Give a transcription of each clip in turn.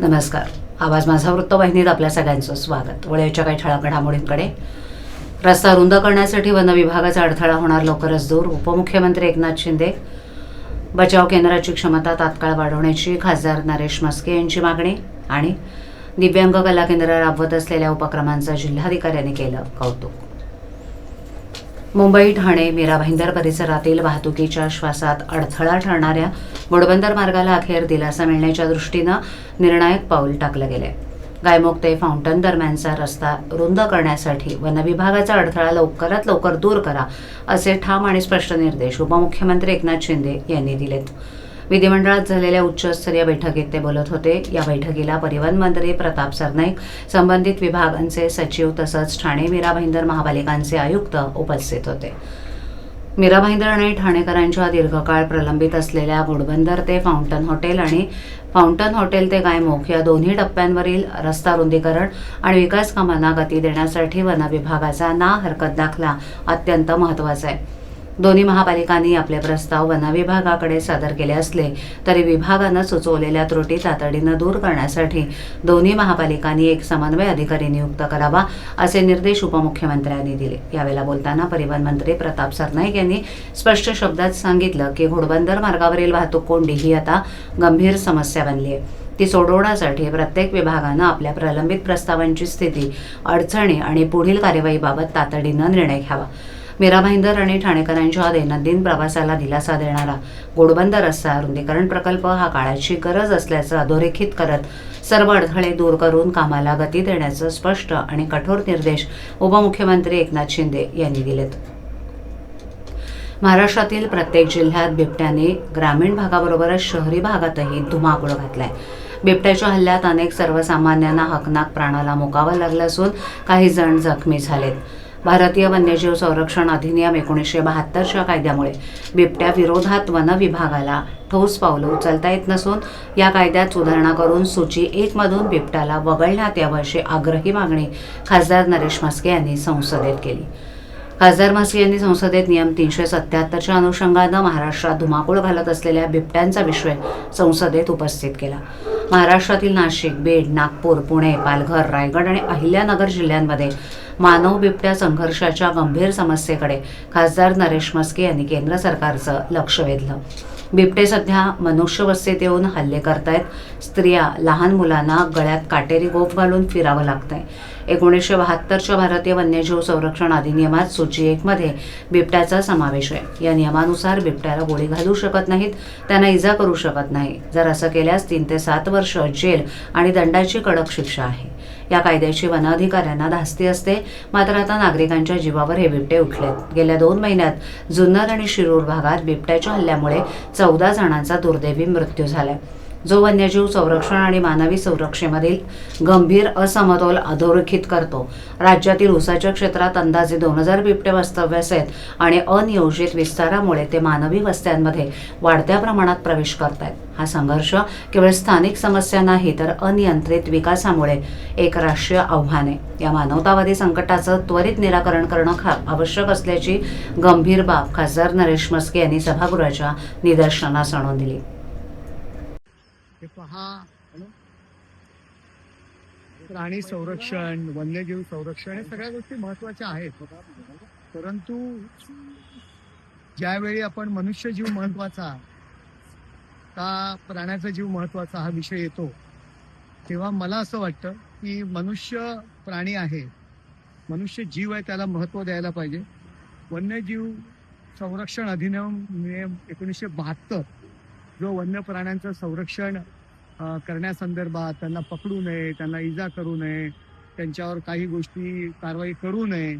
नमस्कार. आवाज माझा वृत्तवाहिनीत आपल्या सगळ्यांचं स्वागत. वळ्याच्या काही ठळक घडामोडींकडे रस्ता रुंद करण्यासाठी वन विभागाचा अडथळा होणार लवकरच दूर उपमुख्यमंत्री एकनाथ शिंदे. बचाव केंद्राची क्षमता तात्काळ वाढवण्याची खासदार नरेश मस्के यांची मागणी आणि दिव्यांग कला केंद्र राबवत असलेल्या उपक्रमांचं जिल्हाधिकाऱ्यांनी केलं कौतुक. मुंबई ठाणे मीरा भाईंदर परिसरातील वाहतुकीच्या श्वासात अडथळा ठरणाऱ्या घोडबंदर मार्गाला अखेर दिलासा मिळण्याच्या दृष्टीनं निर्णायक पाऊल टाकलं गेलं गायमुख ते फाउंटन दरम्यानचा रस्ता रुंद करण्यासाठी वनविभागाचा अडथळा लवकरात लवकर दूर करा असे ठाम आणि स्पष्ट निर्देश उपमुख्यमंत्री एकनाथ शिंदे यांनी दिलेत. विधिमंडळात झालेल्या उच्चस्तरीय बैठकीत ते बोलत होते. या बैठकीला परिवहन मंत्री प्रताप सरनाईक संबंधित विभागांचे सचिव तसंच ठाणे मीरा भाईंदर महापालिकांचे आयुक्त उपस्थित होते. मीरा भाईंदर आणि ठाणेकरांच्या दीर्घकाळ प्रलंबित असलेल्या घोडबंदर ते फाउंटन हॉटेल आणि फाउंटन हॉटेल ते गायमुख या दोन्ही टप्प्यांवरील रस्ता रुंदीकरण आणि विकास कामांना गती देण्यासाठी वन विभागाचा ना हरकत दाखला अत्यंत महत्त्वाचा आहे. दोन्ही महापालिकांनी आपले प्रस्ताव वन विभागाकडे सादर केले असले तरी विभागानं सुचवलेल्या त्रुटी तातडीनं दूर करण्यासाठी दोन्ही महापालिकांनी एक समन्वय अधिकारी नियुक्त करावा असे निर्देश उपमुख्यमंत्र्यांनी दिले. यावेळेला बोलताना परिवहन मंत्री प्रताप सरनाईक यांनी स्पष्ट शब्दात सांगितलं की घोडबंदर मार्गावरील वाहतूक कोंडी ही आता गंभीर समस्या बनली आहे. ती सोडवण्यासाठी प्रत्येक विभागानं आपल्या प्रलंबित प्रस्तावांची स्थिती अडचणी आणि पुढील कार्यवाहीबाबत तातडीनं निर्णय घ्यावा. मीरा भाईंदर आणि ठाणेकरांच्या दैनंदिन प्रवासाला दिलासा देणारा गोडबंद रस्ता रुंदीकरण प्रकल्प हा काळाची गरज असल्याचं अधोरेखित करत सर्व अडथळे दूर करून कामाला गती देण्याचं स्पष्ट आणि कठोर निर्देश उपमुख्यमंत्री एकनाथ शिंदे यांनी दिलेत. महाराष्ट्रातील प्रत्येक जिल्ह्यात बिबट्याने ग्रामीण भागाबरोबरच शहरी भागातही धुमाकूळ घातलाय बिबट्याच्या हल्ल्यात अनेक सर्वसामान्यांना हकनाक प्राणाला मुकावं लागलं असून काही जण जखमी झालेत. भारतीय वन्यजीव संरक्षण अधिनियम एकोणीसशे बहात्तरच्या कायद्यामुळे बिबट्या विरोधात वन विभागाला ठोस पावलं उचलता येत नसून या कायद्यात सुधारणा करून सूची एकमधून बिबट्याला वगळण्यात यावं अशी आग्रही मागणी खासदार नरेश म्हस्के यांनी संसदेत केली. खासदार म्हस्के यांनी संसदेत नियम तीनशे सत्याहत्तरच्या अनुषंगानं महाराष्ट्रात धुमाकूळ घालत असलेल्या बिबट्यांचा विषय संसदेत उपस्थित केला. महाराष्ट्रातील नाशिक बीड नागपूर पुणे पालघर रायगड आणि अहिल्यानगर जिल्ह्यांमध्ये मानव बिबट्या संघर्षाच्या गंभीर समस्येकडे खासदार नरेश म्हस्के यांनी केंद्र सरकारचं लक्ष वेधलं. बिबटे सध्या मनुष्यवस्थेत येऊन हल्ले करतायत. स्त्रिया लहान मुलांना गळ्यात काटेरी गोफ घालून फिरावं लागतंय. एकोणीसशे बहात्तरच्या भारतीय वन्यजीव संरक्षण अधिनियमात सूची एकमध्ये बिबट्याचा समावेश आहे. या नियमानुसार बिबट्याला गोळी घालू शकत नाहीत त्यांना इजा करू शकत नाही. जर असं केल्यास तीन ते सात वर्ष जेल आणि दंडाची कडक शिक्षा आहे. या कायद्याची वन अधिकाऱ्यांना धास्ती असते. मात्र आता नागरिकांच्या जीवावर हे बिबटे उठलेत. गेल्या दोन महिन्यात जुन्नर आणि शिरूर भागात बिबट्याच्या हल्ल्यामुळे चौदा जणांचा दुर्दैवी मृत्यू झालाय. जो वन्यजीव संरक्षण आणि मानवी संरक्षेमधील गंभीर असमतोल अधोरेखित करतो. राज्यातील ऊसाच्या क्षेत्रात अंदाजे दोन हजार बिबटे वास्तव्यास आहेत आणि अनियोजित विस्तारामुळे ते मानवी वस्त्यांमध्ये वाढत्या प्रमाणात प्रवेश करत आहेत हा संघर्ष केवळ स्थानिक समस्या नाही तर अनियंत्रित विकासामुळे एक राष्ट्रीय आव्हान आहे. या मानवतावादी संकटाचं त्वरित निराकरण करणं खा आवश्यक असल्याची गंभीर बाब खासदार नरेश मस्के यांनी सभागृहाच्या निदर्शनास आणून दिली. प्राणी संरक्षण वन्यजीव संरक्षण हे सगळ्या गोष्टी महत्त्वाच्या आहेत. परंतु ज्यावेळी आपण मनुष्य जीव महत्त्वाचा का प्राण्याचा जीव महत्त्वाचा हा विषय येतो तेव्हा मला असं वाटतं की मनुष्य प्राणी आहे. मनुष्य जीव आहे त्याला महत्त्व द्यायला पाहिजे. वन्यजीव संरक्षण अधिनियम एकोणीसशे बहात्तर जो वन्य प्राण्यांचं संरक्षण करण्यासंदर्भात त्यांना पकडू नये त्यांना इजा करू नये त्यांच्यावर काही गोष्टी कारवाई करू नये.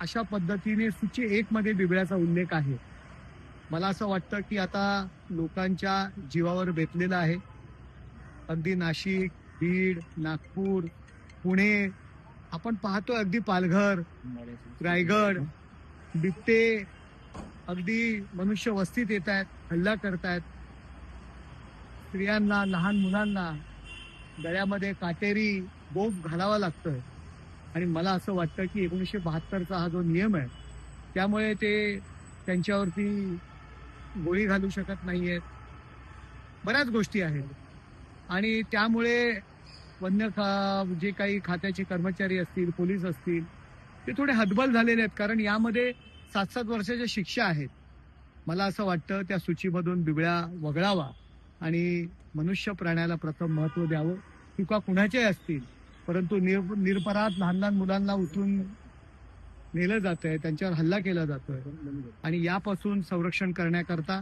अशा पद्धतीने सूची एक मध्ये बिबळ्याचा उल्लेख आहे. मला असं वाटतं की आता लोकांच्या जीवावर बेतलेलं आहे. अगदी नाशिक बीड नागपूर पुणे आपण पाहतोय अगदी पालघर रायगड बिबटे अगदी मनुष्य वस्तीत येत आहेत हल्ला करतायत. स्त्रियांना लहान मुलांना गळ्यामध्ये काटेरी बोफ घालावा लागतं आणि मला असं वाटतं की एकोणीसशे बहात्तरचा हा जो नियम आहे त्यामुळे ते त्यांच्यावरती गोळी घालू शकत नाही आहेत बऱ्याच गोष्टी आहेत. आणि त्यामुळे वन्य खा जे काही खात्याचे कर्मचारी असतील पोलीस असतील ते थोडे हतबल झालेले आहेत. कारण यामध्ये सात सात वर्षाच्या शिक्षा आहेत. मला असं वाटतं त्या सूचीमधून बिबळ्या वगळावा. आणि मनुष्य प्राण्याला प्रथम महत्त्व द्यावं. चुका कुणाच्याही असतील परंतु निर निरपराध लहान लहान मुलांना उचलून नेलं जात आहे त्यांच्यावर हल्ला केला जातोय. आणि यापासून संरक्षण करण्याकरता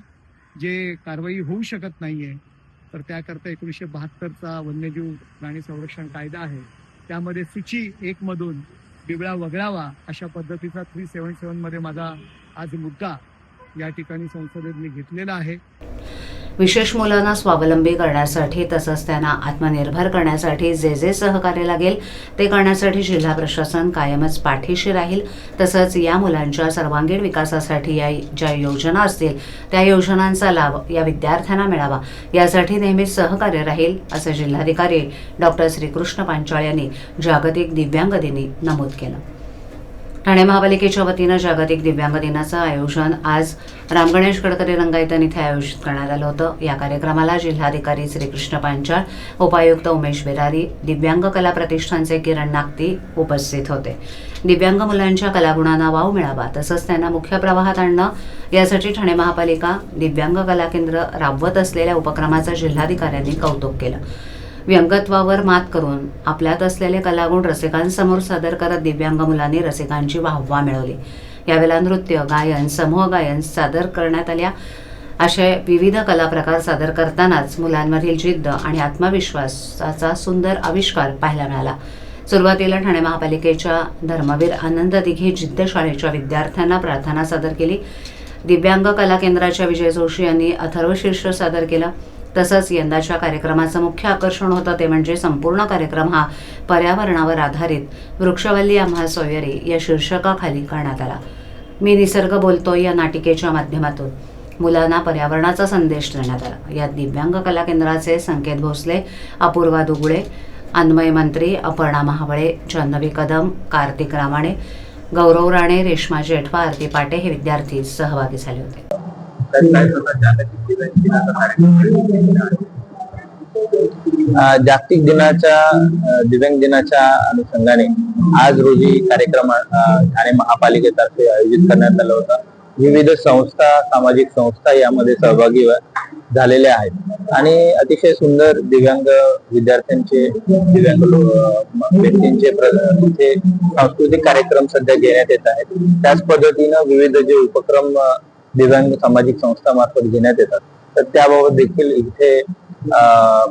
जे कारवाई होऊ शकत नाहीये तर त्याकरता एकोणीसशे बहात्तरचा वन्यजीव प्राणी संरक्षण कायदा आहे. त्यामध्ये सूची एक मधून बिबळा वगळावा अशा पद्धतीचा थ्री सेवन सेव्हनमध्ये माझा आज मुद्दा या ठिकाणी संसदेत मी घेतलेला आहे. विशेष मुलांना स्वावलंबी करण्यासाठी तसंच त्यांना आत्मनिर्भर करण्यासाठी जे जे सहकार्य लागेल ते करण्यासाठी जिल्हा प्रशासन कायमच पाठीशी राहील. तसंच या मुलांच्या सर्वांगीण विकासासाठी या ज्या योजना असतील त्या योजनांचा लाभ या विद्यार्थ्यांना मिळावा. यासाठी नेहमीच सहकार्य राहील असं जिल्हाधिकारी डॉक्टर श्रीकृष्ण पांचाळ यांनी जागतिक दिव्यांग दिनी नमूद केलं. ठाणे महापालिकेच्या वतीनं जागतिक दिव्यांग दिनाचं आयोजन आज रामगणेश गडकरी रंगायतन इथे आयोजित करण्यात आलं होतं. या कार्यक्रमाला जिल्हाधिकारी श्रीकृष्ण पांचाळ उपायुक्त उमेश बिरारी दिव्यांग कला प्रतिष्ठानचे किरण नागती उपस्थित होते. दिव्यांग मुलांच्या कलागुणांना वाव मिळावा तसंच त्यांना मुख्य प्रवाहात आणणं यासाठी ठाणे महापालिका दिव्यांग कला केंद्र राबवत असलेल्या उपक्रमाचं जिल्हाधिकाऱ्यांनी कौतुक केलं. व्यंगत्वावर मात करून आपल्यात असलेले कलागुण रसिकांसमोर सादर करत दिव्यांग मुलांनी रसिकांची वाहवा मिळवली. यावेळेला नृत्य गायन समूह गायन सादर करण्यात आल्या. असे विविध कला प्रकार सादर करतानाच मुलांमधील जिद्द आणि आत्मविश्वासाचा सुंदर आविष्कार पाहायला मिळाला. सुरुवातीला ठाणे महापालिकेच्या धर्मवीर आनंद दिघे जिद्द शाळेच्या विद्यार्थ्यांना प्रार्थना सादर केली. दिव्यांग कला केंद्राच्या विजय जोशी यांनी अथर्वशीर्ष सादर केलं. तसंच यंदाच्या कार्यक्रमाचं मुख्य आकर्षण होतं ते म्हणजे संपूर्ण कार्यक्रम हा पर्यावरणावर आधारित. वृक्षवल्ली आम्हा सोयरे या शीर्षकाखाली करण्यात आला. मी निसर्ग बोलतोय या नाटिकेच्या माध्यमातून. मुलांना पर्यावरणाचा संदेश देण्यात आला. यात दिव्यांग कला केंद्राचे संकेत भोसले अपूर्वा दुगुळे अन्मय मंत्री अपर्णा महाबळे जान्हवी कदम कार्तिक रामाणे गौरव राणे रेश्मा जेठवा आरती पाटे हे विद्यार्थी सहभागी झाले होते. जागतिक दिनाच्या दिव्यांग दिनाच्या अनुषंगाने आज रोजी कार्यक्रम ठाणे महापालिकेतर्फे आयोजित करण्यात आला होता. विविध संस्था सामाजिक संस्था यामध्ये सहभागी व- झालेल्या आहेत. आणि अतिशय सुंदर दिव्यांग विद्यार्थ्यांचे दिव्यांग व्यक्तींचे सांस्कृतिक कार्यक्रम सध्या घेण्यात येत आहेत. त्याच पद्धतीनं विविध जे उपक्रम दिव्यांग सामाजिक संस्थामार्फत घेण्यात येतात. तर त्याबाबत देखील इथे अं,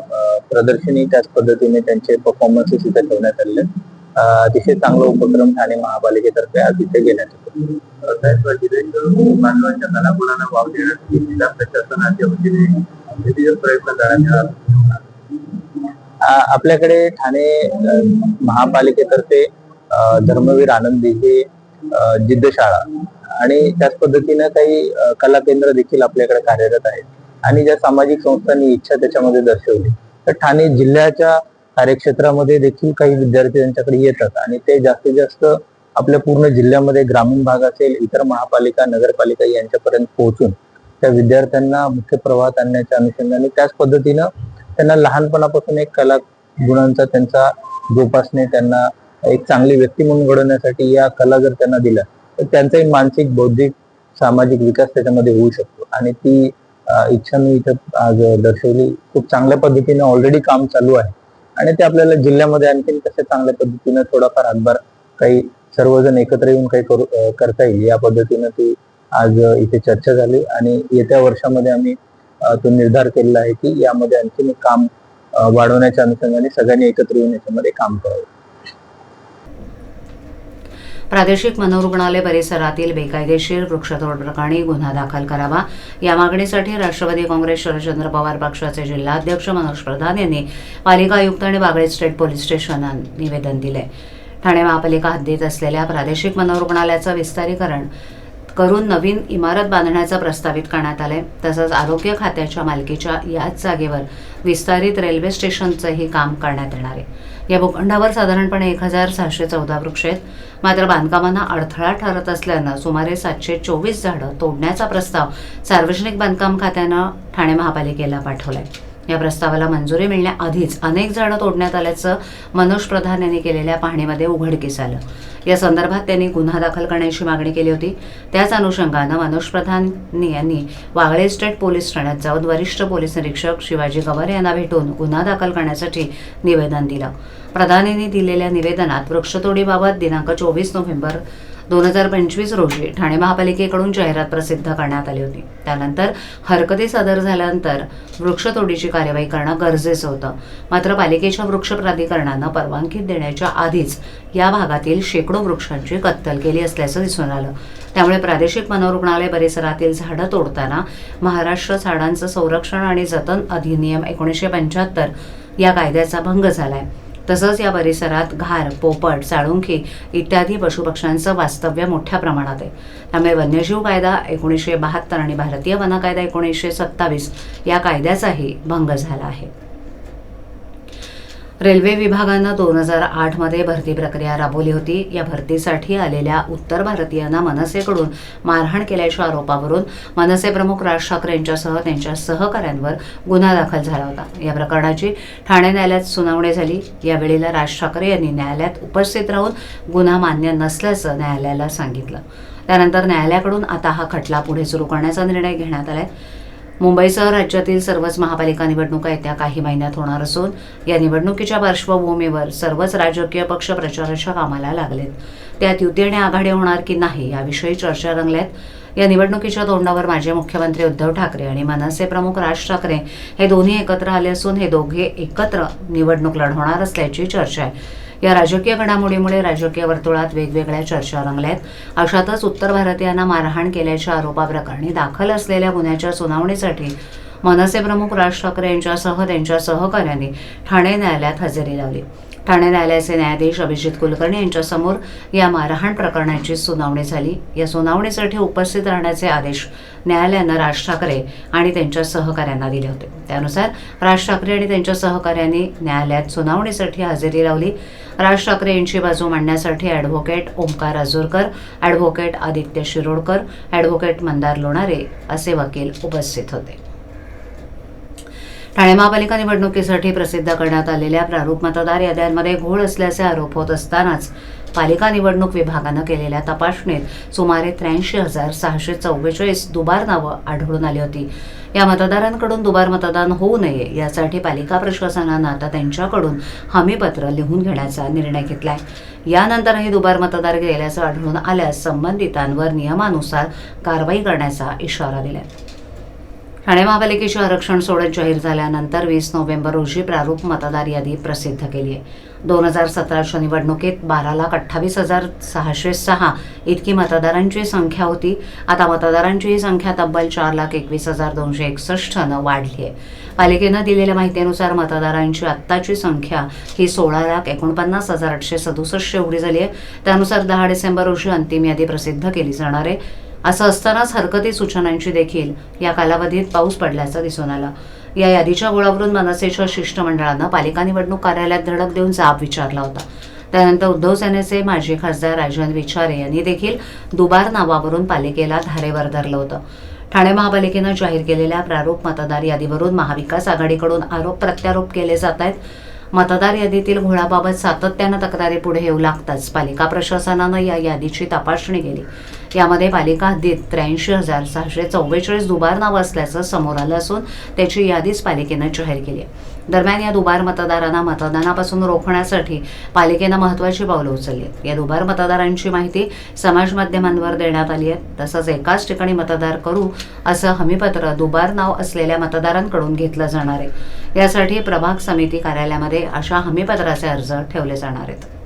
प्रदर्शनी त्याच पद्धतीने त्यांचे परफॉर्मन्सेस इथे ठेवण्यात आले अतिशय चांगला उपक्रम ठाणे महापालिकेतर्फे आज इथे घेण्यात येतो. कलागुणांना वाव देण्यासाठी जिल्हा प्रशासनाच्या वतीने प्रयत्न करण्यात आपल्याकडे ठाणे महापालिकेतर्फे धर्मवीर आनंदी हे जिद्द शाळा आणि त्याच पद्धतीनं काही कला केंद्र देखील आपल्याकडे कार्यरत आहेत. आणि ज्या सामाजिक संस्थांनी इच्छा त्याच्यामध्ये दर्शवली तर ठाणे जिल्ह्याच्या कार्यक्षेत्रामध्ये देखील काही विद्यार्थी त्यांच्याकडे येतात आणि ते जास्तीत जास्त आपल्या पूर्ण जिल्ह्यामध्ये ग्रामीण भाग असेल इतर महापालिका नगरपालिका यांच्यापर्यंत पोहोचून त्या विद्यार्थ्यांना मुख्य प्रवाहात आणण्याच्या अनुषंगाने त्याच पद्धतीनं त्यांना लहानपणापासून एक कला गुणांचा त्यांचा जोपासणे त्यांना एक चांगली व्यक्ती म्हणून घडवण्यासाठी या कला जर त्यांना दिल्या तर त्यांचाही मानसिक बौद्धिक सामाजिक विकास त्याच्यामध्ये होऊ शकतो. आणि ती इच्छा मी इथं आज दर्शवली. खूप चांगल्या पद्धतीने ऑलरेडी काम चालू आहे. आणि ते आपल्याला जिल्ह्यामध्ये आणखीन कशा चांगल्या पद्धतीनं थोडाफार हातभार काही सर्वजण एकत्र येऊन काही करू करता येईल या पद्धतीनं ती आज इथे चर्चा झाली. आणि येत्या वर्षामध्ये आम्ही तो निर्धार केलेला आहे की यामध्ये आणखीन काम वाढवण्याच्या अनुषंगाने सगळ्यांनी एकत्र येऊन याच्यामध्ये काम करावं. प्रादेशिक मनोरुग्णालय परिसरातील बेकायदेशीर वृक्षतोड प्रकरणी गुन्हा दाखल करावा. या मागणीसाठी राष्ट्रवादी काँग्रेस शरदचंद्र पवार पक्षाचे जिल्हाध्यक्ष मनोज प्रधान यांनी पालिका आयुक्त आणि बागळे स्टेट पोलीस स्टेशनला निवेदन दिले. ठाणे महापालिका हद्दीत असलेल्या प्रादेशिक मनोरुग्णालयाचं विस्तारीकरण करून नवीन इमारत बांधण्याचं प्रस्तावित करण्यात आलंय. तसंच आरोग्य खात्याच्या मालकीच्या याच जागेवर विस्तारित रेल्वे स्टेशनचंही काम करण्यात येणार आहे. या भूखंडावर साधारणपणे एक हजार सहाशे चौदा वृक्ष आहेत. मात्र बांधकामांना अडथळा ठरत असल्यानं सुमारे सातशे चोवीस झाडं तोडण्याचा प्रस्ताव सार्वजनिक बांधकाम खात्यानं ठाणे महापालिकेला पाठवलाय. या प्रस्तावाला मंजुरी मिळण्याआधीच अनेक झाडं तोडण्यात आल्याचं मनोज प्रधान यांनी केलेल्या पाहणीमध्ये उघडकीस आलं. या संदर्भात त्यांनी गुन्हा दाखल करण्याची मागणी केली होती. त्याच अनुषंगानं मनोज प्रधान यांनी वागळे स्टेट पोलीस ठाण्यात जाऊन वरिष्ठ पोलीस निरीक्षक शिवाजी गवार यांना भेटून गुन्हा दाखल करण्यासाठी निवेदन दिलं. प्रधान यांनी दिलेल्या निवेदनात वृक्षतोडीबाबत दिनांक चोवीस नोव्हेंबर दोन हजार पंचवीस रोजी ठाणे महापालिकेकडून जाहिरात प्रसिद्ध करण्यात आली होती. त्यानंतर हरकती सादर झाल्यानंतर वृक्षतोडीची कार्यवाही करणं गरजेचं होतं. मात्र पालिकेच्या वृक्ष प्राधिकरणानं परवानगी देण्याच्या आधीच या भागातील शेकडो वृक्षांची कत्तल केली असल्याचं दिसून आलं. त्यामुळे प्रादेशिक मनोरुग्णालय परिसरातील झाडं तोडताना महाराष्ट्र झाडांचं संरक्षण आणि जतन अधिनियम एकोणीसशे पंच्याहत्तर या कायद्याचा भंग झालाय. तसंच या परिसरात घार पोपट साळुंखी इत्यादी पशुपक्ष्यांचं वास्तव्य मोठ्या प्रमाणात आहे. त्यामुळे वन्यजीव कायदा एकोणीसशे बहात्तर आणि भारतीय वन कायदा एकोणीसशे सत्तावीस या कायद्याचाही भंग झाला आहे. रेल्वे विभागानं दोन हजार आठमध्ये भरती प्रक्रिया राबवली होती. या भरतीसाठी आलेल्या उत्तर भारतीयांना मनसेकडून मारहाण केल्याच्या आरोपावरून मनसे प्रमुख राज ठाकरे यांच्यासह त्यांच्या सहकाऱ्यांवर गुन्हा दाखल झाला होता. या प्रकरणाची ठाणे न्यायालयात सुनावणी झाली. यावेळेला राज ठाकरे यांनी न्यायालयात उपस्थित राहून गुन्हा मान्य नसल्याचं न्यायालयाला सांगितलं. त्यानंतर न्यायालयाकडून आता हा खटला पुढे सुरू करण्याचा निर्णय घेण्यात आला आहे मुंबईसह राज्यातील सर्वच महापालिका निवडणुका येत्या काही महिन्यात होणार असून या निवडणुकीच्या पार्श्वभूमीवर सर्वच राजकीय पक्ष प्रचाराच्या कामाला लागलेत. त्यात युती आणि आघाडी होणार की नाही याविषयी चर्चा रंगल्यात. या निवडणुकीच्या तोंडावर माजी मुख्यमंत्री उद्धव ठाकरे आणि मनसे प्रमुख राज ठाकरे हे दोन्ही एकत्र आले असून हे दोघे एकत्र निवडणूक लढवणार असल्याची चर्चा आहे. या राजकीय घडामोडीमुळे राजकीय वर्तुळात वेगवेगळ्या चर्चा रंगल्या आहेत अशातच उत्तर भारतीयांना मारहाण केल्याच्या आरोपाप्रकरणी दाखल असलेल्या गुन्ह्याच्या सुनावणीसाठी मनसे प्रमुख राज ठाकरे यांच्यासह त्यांच्या सहकाऱ्यांनी ठाणे न्यायालयात हजेरी लावली. ठाणे न्यायालयाचे न्यायाधीश अभिजित कुलकर्णी यांच्यासमोर या मारहाण प्रकरणाची सुनावणी झाली. या सुनावणीसाठी उपस्थित राहण्याचे आदेश न्यायालयानं राज ठाकरे आणि त्यांच्या सहकाऱ्यांना दिले होते. त्यानुसार राज ठाकरे आणि त्यांच्या सहकाऱ्यांनी न्यायालयात सुनावणीसाठी हजेरी लावली. राज ठाकरे यांची बाजू मांडण्यासाठी advocate Omkar Ajurkar advocate Aditya Shirodkar advocate Mandar Lonare असे वकील उपस्थित होते. ठाणे महापालिका निवडणुकीसाठी प्रसिद्ध करण्यात आलेल्या प्रारूप मतदार याद्यांमध्ये घोळ असल्याचे आरोप होत असतानाच पालिका निवडणूक विभागानं केलेल्या तपासणीत सुमारे त्र्याऐंशी हजार सहाशे चव्वेचाळीस दुबार नावं आढळून आली होती. या मतदारांकडून दुबार मतदान होऊ नये यासाठी पालिका प्रशासनानं आता त्यांच्याकडून हमीपत्र लिहून घेण्याचा निर्णय घेतला आहे यानंतरही दुबार मतदार गेल्याचं आढळून आल्यास संबंधितांवर नियमानुसार कारवाई करण्याचा इशारा दिलाय. ठाणे महापालिकेचे आरक्षण सोडत जाहीर झाल्यानंतर वीस नोव्हेंबर रोजी प्रारूप मतदार यादी प्रसिद्ध केली आहे. दोन हजार सतराच्या निवडणुकीत बारा लाख अठ्ठावीस हजार सहाशे सहा इतकी मतदारांची संख्या होती. आता मतदारांची ही संख्या तब्बल चार लाख एकवीस हजार दोनशे एकसष्टनं वाढली आहे. पालिकेनं दिलेल्या माहितीनुसार मतदारांची आत्ताची संख्या ही सोळा लाख एकोणपन्नास हजार आठशे सदुसष्ट एवढी झाली आहे. त्यानुसार दहा डिसेंबर रोजी अंतिम यादी प्रसिद्ध केली जाणार आहे. असं असतानाच हरकती सूचनांची देखील या कालावधीत पाऊस पडल्याचं दिसून आलं. या यादीच्या गोळावरून मनसेच्या शिष्टमंडळानं पालिका निवडणूक कार्यालयात धडक देऊन जाब विचारला होता. त्यानंतर उद्धव सेनेचे माजी खासदार राजन विचारे यांनी देखील दुबार नावावरून पालिकेला धारेवर धरलं होतं. ठाणे महापालिकेनं जाहीर केलेल्या प्रारूप मतदार यादीवरून महाविकास आघाडीकडून आरोप प्रत्यारोप केले जात आहेत. मतदार यादीतील घोळाबाबत सातत्यानं तक्रारी पुढे येऊ लागताच. पालिका प्रशासनानं या यादीची तपासणी केली. यामध्ये पालिका हद्दीत त्र्याऐंशी हजार सहाशे चव्वेचाळीस दुबार नावं असल्याचं समोर आलं असून त्याची यादीच पालिकेनं जाहीर केली आहे. दरम्यान या दुबार मतदारांना मतदानापासून रोखण्यासाठी पालिकेनं महत्त्वाची पावलं उचलली आहेत. या दुबार मतदारांची माहिती समाज माध्यमांवर देण्यात आली आहे. तसंच एकाच ठिकाणी मतदार करू असं हमीपत्र दुबार नाव असलेल्या मतदारांकडून घेतलं जाणार आहे. यासाठी प्रभाग समिती कार्यालयामध्ये अशा हमीपत्राचे अर्ज ठेवले जाणार आहेत.